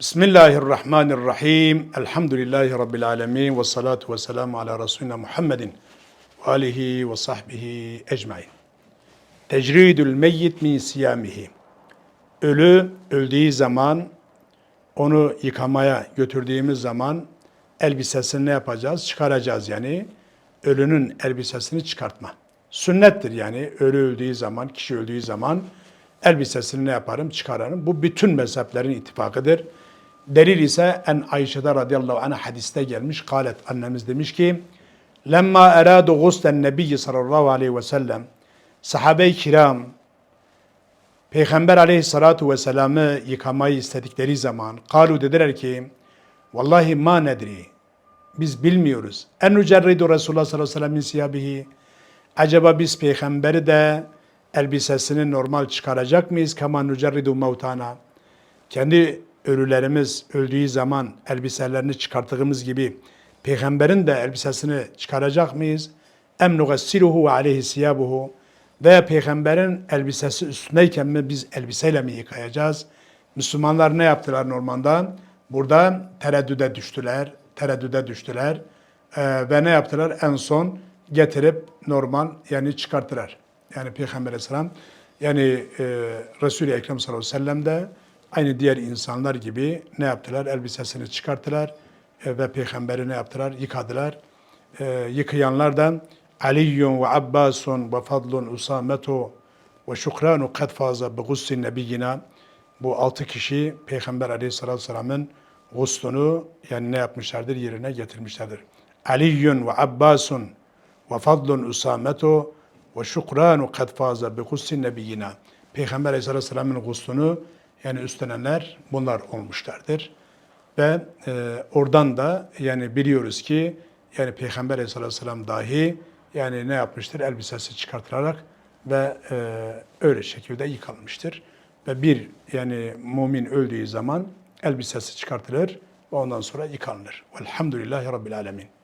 Bismillahirrahmanirrahim. Elhamdülillahi Rabbil alemin. Ve salatu ve selamu ala Resulina Muhammedin ve alihi ve sahbihi ecmain. Tecridül meyyit min siyamihi. Ölü öldüğü zaman onu yıkamaya götürdüğümüz zaman elbisesini ne yapacağız? Çıkaracağız yani. Ölünün elbisesini çıkartma. Sünnettir yani. Ölü öldüğü zaman, kişi öldüğü zaman elbisesini ne yaparım? Çıkarırım. Bu bütün mezheplerin ittifakıdır. Delil ise en Ayşe'de radıyallahu anh hadiste gelmiş. Kalet annemiz demiş ki Lemma eradu guslen nebiyyi sallallahu aleyhi ve sellem sahabe-i kiram Peygamber aleyhissalatu vesselam'ı yıkamayı istedikleri zaman kalu dediler ki Vallahi ma nedri biz bilmiyoruz. En nucerridu Resulullah sallallahu aleyhi ve sellem min siyabihi Acaba biz peygamberi de elbisesini normal çıkaracak mıyız? Kama nucerridu mevtana. Kendi ölülerimiz öldüğü zaman elbiselerini çıkarttığımız gibi peygamberin de elbisesini çıkaracak mıyız? Em nugassiluhu ve aleyhi siyabuhu veya peygamberin elbisesi üstündeyken mi biz elbiseyle mi yıkayacağız? Müslümanlar ne yaptılar normalde? Burada tereddüde düştüler, tereddüde düştüler Ee, ve ne yaptılar? En son getirip normal yani çıkarttılar. Yani Peygamber Aleyhisselam yani e, Resul-i Ekrem sallallahu aleyhi ve sellem de aynı diğer insanlar gibi ne yaptılar? Elbisesini çıkarttılar e, ve Peygamberi ne yaptılar? Yıkadılar. E, yıkayanlardan Aliyyun ve Abbasun ve Fadlun Usametu ve Şukranu kad faza bi gussin nebiyyina bu altı kişi Peygamber aleyhissalatü vesselamın guslunu yani ne yapmışlardır? Yerine getirmişlerdir. Aliyyun ve Abbasun ve Fadlun Usametu ve Şukranu kad faza bi gussin nebiyyina Peygamber aleyhissalatü vesselamın guslunu yani üstlenenler bunlar olmuşlardır. Ve e, oradan da yani biliyoruz ki yani Peygamber aleyhissalatü vesselam dahi yani ne yapmıştır? Elbisesi çıkartılarak ve e, öyle şekilde yıkanmıştır. Ve bir yani mümin öldüğü zaman elbisesi çıkartılır ve ondan sonra yıkanır. Velhamdülillahi Rabbil Alemin.